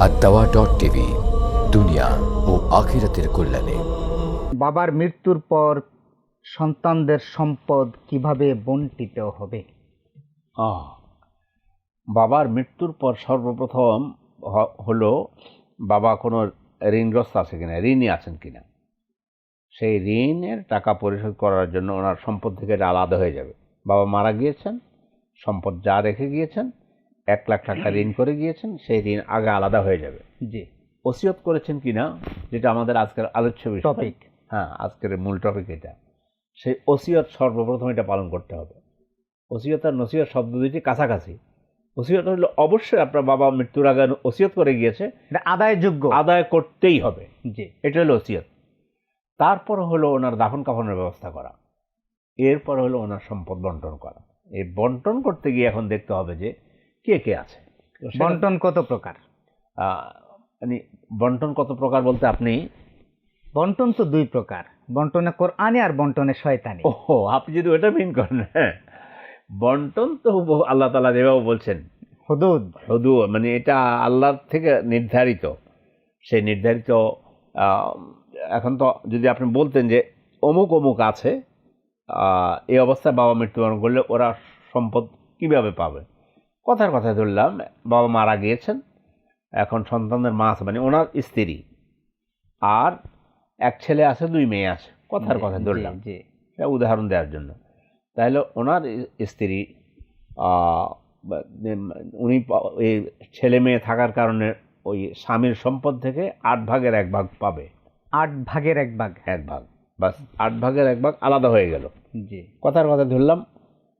আর দাওয়া dot TV দুনিয়া ও আখিরাতের কল্যাণে। বাবার মৃত্যুর পর সন্তানদের সম্পদ কীভাবে বন্টিত হবে? আহ, বাবার মৃত্যুর পর সর্বপ্রথম হ- হলো বাবা কোনো ঋণগ্রস্ত আছে কিনা ঋণী আছেন কিনা। সেই ঋণের টাকা পরিশোধ করার জন্য ওনার সম্পদ থেকে এটা আলাদা হয়ে যাবে। বাবা মারা গিয়েছেন সম্পদ যা রেখে গিয়েছেন এক লাখ টাকা ঋণ করে গিয়েছেন সেই ঋণ আগে আলাদা হয়ে যাবে। জি। ওসিয়ত করেছেন কিনা যেটা আমাদের আজকের আলোচ্য বিষয়। টপিক হ্যাঁ আজকের মূল টপিক এটা। সেই ওসিয়ত সর্বপ্রথম এটা পালন করতে হবে। ওসিয়ত আর নসিয়ত শব্দ দুইটি কাছাকাছি। ওসিয়ত হলো অবশ্যই আপনার বাবা মৃত্যুর আগে ওসিয়ত করে গিয়েছে। এটা আদায়যোগ্য। আদায় করতেই হবে। জি। এটা হলো ওসিয়ত। তারপর হলো ওনার দাফন কাফনের ব্যবস্থা করা। এরপর হলো ওনার সম্পদ বন্টন করা। এই বন্টন করতে গিয়ে এখন দেখতে হবে যে কে কে আছে? বন্টন কত প্রকার? মানে বন্টন কত প্রকার বলতে আপনি? বন্টন তো দুই প্রকার বন্টনে কোরআনে আর বন্টনে শয়তানি। ও আপনি যদি ওটা মিন করেন হ্যাঁ। বন্টন তো আল্লাহ তালা যেভাবে বলছেন। হদুদ। হদু মানে এটা আল্লাহর থেকে নির্ধারিত। সেই নির্ধারিত এখন তো যদি আপনি বলতেন যে অমুক অমুক আছে এই অবস্থায় বাবা মৃত্যুবরণ করলে ওরা সম্পদ কীভাবে পাবে? কথার কথা ধরলাম বাবা মারা গিয়েছেন এখন সন্তানদের মা আছে মানে ওনার স্ত্রী। আর এক ছেলে আছে দুই মেয়ে আছে কথার কথা ধরলাম। এটা উদাহরণ দেওয়ার জন্য। তাহলে ওনার স্ত্রী উনি এই ছেলে মেয়ে থাকার কারণে ওই স্বামীর সম্পদ থেকে আট ভাগের এক ভাগ পাবে। আট ভাগের এক ভাগ। এক ভাগ। বাস আট ভাগের এক ভাগ আলাদা হয়ে গেল। জি। কথার কথা ধরলাম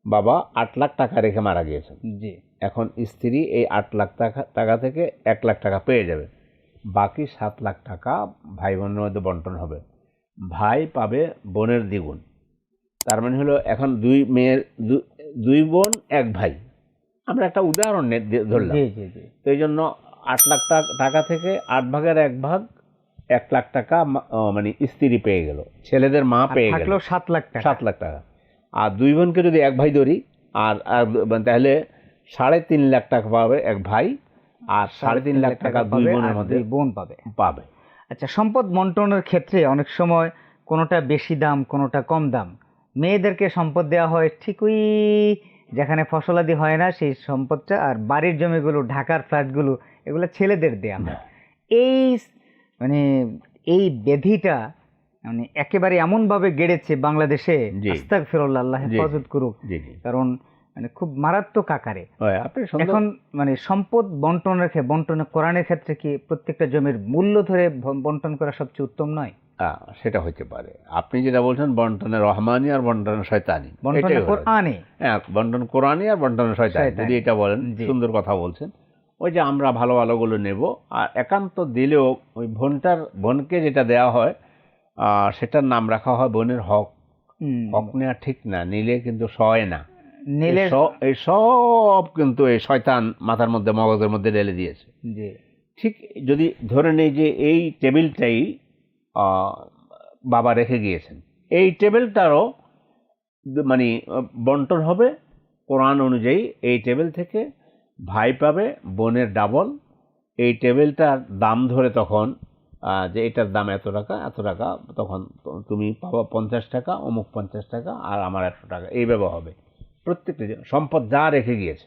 বাবা আট লাখ টাকা রেখে মারা গিয়েছেন। জি। এখন স্ত্রী এই আট লাখ টাকা টাকা থেকে এক লাখ টাকা পেয়ে যাবে। বাকি সাত লাখ টাকা ভাই বোনের মধ্যে বন্টন হবে। ভাই পাবে বোনের দ্বিগুণ। তার মানে হলো এখন দুই মেয়ের দুই বোন এক ভাই। আমরা একটা উদাহরণ নে- ধরলাম। তো এই জন্য আট লাখ টাকা থেকে আট ভাগের এক ভাগ এক লাখ টাকা মানে স্ত্রী পেয়ে গেল। ছেলেদের মা পেয়ে গেল। সাত লাখ টাকা। সাত লাখ টাকা। আর দুই বোনকে যদি এক ভাই ধরি আর মানে তাহলে সাড়ে তিন লাখ টাকা পাবে এক ভাই আর সাড়ে তিন লাখ টাকা দুই বোনের মধ্যে বোন পাবে। পাবে। আচ্ছা সম্পদ বন্টনের ক্ষেত্রে অনেক সময় কোনোটা বেশি দাম কোনোটা কম দাম। মেয়েদেরকে সম্পদ দেওয়া হয় ঠিকই যেখানে ফসলাদি হয় না সেই সম্পদটা আর বাড়ির জমিগুলো ঢাকার ফ্ল্যাটগুলো এগুলো ছেলেদের দেওয়া হয়। এই মানে এই ব্যাধিটা মানে একেবারে এমনভাবে গেড়েছে বাংলাদেশে। আস্তাক ফিরল্লা আল্লাহ হেফাজত করুক। কারণ মানে খুব মারাত্মক আকারে। এখন মানে সম্পদ বন্টনের ক্ষেত্রে বন্টনের কোরআনের ক্ষেত্রে কি প্রত্যেকটা জমির মূল্য ধরে বন্টন করা সবচেয়ে উত্তম নয়? সেটা হইতে পারে। আপনি যেটা বলছেন বন্টনের রহমানি আর বন্টনের শয়তানি। কোরআনে হ্যাঁ বন্টন কোরআনি আর বন্টনের শয়তানি। যদি এটা বলেন। সুন্দর কথা বলছেন। ওই যে আমরা ভালো ভালোগুলো নেব আর একান্ত দিলেও ওই বোনটার বোনকে যেটা দেওয়া হয় আহ, সেটার নাম রাখা হয় বোনের হক। হক নেওয়া ঠিক না নিলে কিন্তু সয় না। নিলে এই এই সব কিন্তু এই শয়তান মাথার মধ্যে মগজের মধ্যে ঢেলে দিয়েছে। জি। ঠিক যদি ধরে নেই যে এই টেবিলটাই বাবা রেখে গিয়েছেন। এই টেবিলটারও মানে বন্টন হবে কোরআন অনুযায়ী এই টেবিল থেকে ভাই পাবে বোনের ডাবল। এই টেবিলটার দাম ধরে তখন যে এটার দাম এত টাকা এত টাকা তখন তুমি পাবা পঞ্চাশ টাকা অমুক পঞ্চাশ টাকা আর আমার একশো টাকা। এইভাবে হবে। প্রত্যেকটা সম্পদ যা রেখে গিয়েছে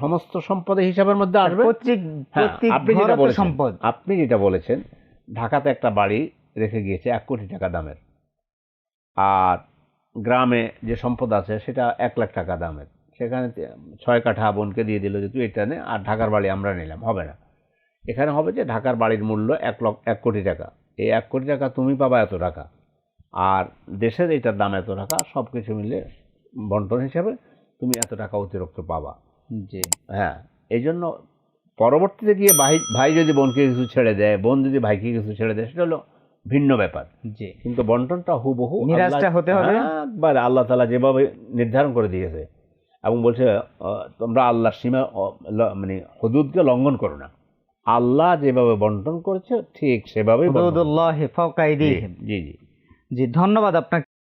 সমস্ত সম্পদের হিসাবের মধ্যে আসবে। হ্যাঁ, আপনি যেটা বলেছেন সম্পদ। আপনি যেটা বলেছেন ঢাকাতে একটা বাড়ি রেখে গিয়েছে এক কোটি টাকা দামের। আর গ্রামে যে সম্পদ আছে সেটা এক লাখ টাকা দামের। সেখানে ছয় কাঠা বোনকে দিয়ে দিল যে তুই এটা নে আর ঢাকার বাড়ি আমরা নিলাম। হবে না। এখানে হবে যে ঢাকার বাড়ির মূল্য এক লক্ষ এক কোটি টাকা। এই এক কোটি টাকা তুমি পাবা এত টাকা। আর দেশের এটার দাম এত টাকা সব কিছু মিলে বন্টন হিসাবে তুমি এত টাকা অতিরিক্ত পাবা। জি। হ্যাঁ এই জন্য পরবর্তীতে গিয়ে ভাই ভাই যদি বোনকে কিছু ছেড়ে দেয় বোন যদি ভাইকে কিছু ছেড়ে দেয় সেটা হলো ভিন্ন ব্যাপার। জি। কিন্তু বন্টনটা হুবহু আল্লাহ- হতে হবে? একবার আল্লাহ তালা যেভাবে নির্ধারণ করে দিয়েছে এবং বলছে তোমরা আল্লাহর সীমা মানে হদুদকে লঙ্ঘন করো না। আল্লাহ যেভাবে বন্টন করেছে ঠিক আইদিহিম। জি জি। জি ধন্যবাদ আপনাকে।